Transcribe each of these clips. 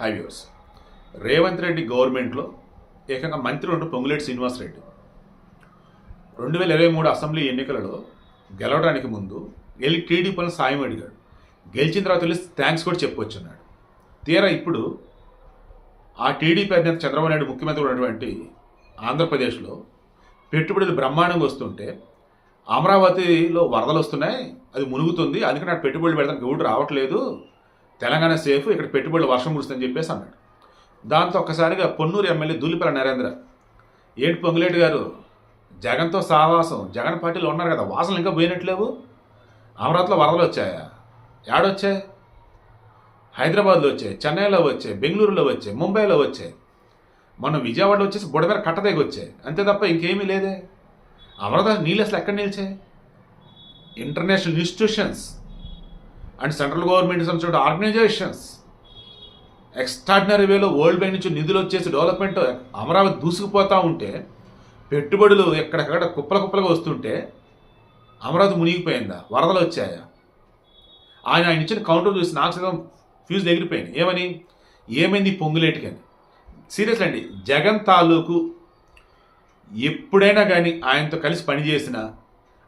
Highways. Revanth Reddy గవర్నమెంట్లో ఏకంగా మంత్రి ఉంటూ పొంగులేటి శ్రీనివాసరెడ్డి రెండు వేల ఇరవై మూడు అసెంబ్లీ ఎన్నికలలో గెలవడానికి ముందు వెళ్ళి టీడీపీలను సాయం అడిగాడు. గెలిచిన తర్వాత వెళ్ళి థ్యాంక్స్ కూడా చెప్పొచ్చున్నాడు తీరా ఇప్పుడు ఆ టీడీపీ అధినేత చంద్రబాబు నాయుడు ముఖ్యమంత్రి ఉన్నటువంటి ఆంధ్రప్రదేశ్లో పెట్టుబడులు బ్రహ్మాండంగా వస్తుంటే అమరావతిలో వరదలు వస్తున్నాయి అది మునుగుతుంది అందుకని నాకు పెట్టుబడులు పెడతానికి ఎవడు రావట్లేదు తెలంగాణ సేఫ్ ఇక్కడ పెట్టుబడులు వర్షం కురుస్తుందని చెప్పేసి అన్నాడు. దాంతో ఒక్కసారిగా పొన్నూరు ఎమ్మెల్యే దూలిపల నరేంద్ర ఏంటి పొంగులేటి గారు జగన్తో సావాసం జగన్ పార్టీలో ఉన్నారు కదా వాసనలు ఇంకా పోయినట్లేవు? అమరావతిలో వరదలు వచ్చాయా? ఏడొచ్చాయి హైదరాబాద్లో వచ్చాయి చెన్నైలో వచ్చాయి బెంగళూరులో వచ్చాయి ముంబైలో వచ్చాయి. మనం విజయవాడలో వచ్చేసి బుడ మీద కట్టదేగి వచ్చాయి. అంతే తప్ప ఇంకేమీ లేదే. అమరావతి నీళ్ళు అసలు ఎక్కడ నిలిచాయి? International institutions and central government సంబంధించిన ఆర్గనైజేషన్స్. ఎక్స్ట్రాడినరీ వేలో వరల్డ్ బ్యాంక్ నుంచి నిధులు వచ్చేసి డెవలప్మెంట్ అమరావతి దూసుకుపోతూ ఉంటే పెట్టుబడులు ఎక్కడెక్కడ కుప్పల కుప్పలుగా వస్తుంటే అమరావతి మునిగిపోయిందా? వరదలు వచ్చాయా? ఆయన ఆయన ఇచ్చిన కౌంటర్ చూసి నాకు సగం ఫ్యూజ్ ఎగిరిపోయింది ఏమని? ఏమైంది ఈ పొంగులేటికి అని. సీరియస్ అండి జగన్ తాలూకు ఎప్పుడైనా కానీ ఆయనతో కలిసి పనిచేసిన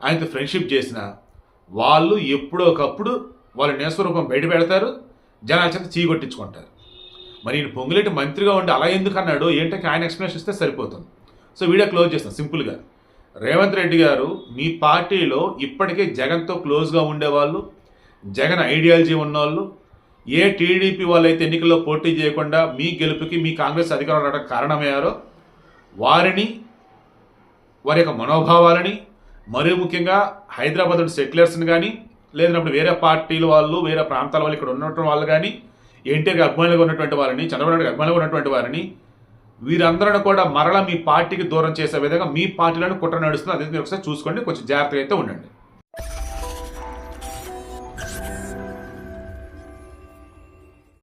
ఆయనతో ఫ్రెండ్షిప్ చేసిన వాళ్ళు ఎప్పుడో ఒకప్పుడు వాళ్ళ నేస్వరూపం బయట పెడతారు జనాల చేత చీగొట్టించుకుంటారు మరి ఈయన పొంగులేటి మంత్రిగా ఉండి అలా ఎందుకు అన్నాడు ఏంటంటే ఆయన ఎక్స్ప్లెనేషన్ ఇస్తే సరిపోతుంది. సో వీడియో క్లోజ్ చేస్తాం సింపుల్గా రేవంత్ రెడ్డి గారు మీ పార్టీలో ఇప్పటికే జగన్తో క్లోజ్గా ఉండేవాళ్ళు జగన్ ఐడియాలజీ ఉన్నవాళ్ళు ఏ టీడీపీ వాళ్ళైతే ఎన్నికల్లో పోటీ చేయకుండా మీ గెలుపుకి మీ కాంగ్రెస్ అధికారం రావడానికి కారణమయ్యారో వారిని వారి యొక్క మనోభావాలని మరీ ముఖ్యంగా హైదరాబాద్ సెటిలర్స్ని కానీ లేదన్నప్పుడు వేరే పార్టీల వాళ్ళు వేరే ప్రాంతాల వాళ్ళు ఇక్కడ ఉన్నటువంటి వాళ్ళు కానీ ఎన్టీఆర్కి అభిమానులుగా ఉన్నటువంటి వారిని చంద్రబాబు నాయుడుకి అభిమానులుగా ఉన్నటువంటి వారిని వీరందరూ కూడా మరలా మీ పార్టీకి దూరం చేసే విధంగా మీ పార్టీలను కుట్ర నడుస్తుంది. అది మీరు ఒకసారి చూసుకోండి. కొంచెం జాగ్రత్తగా అయితే ఉండండి.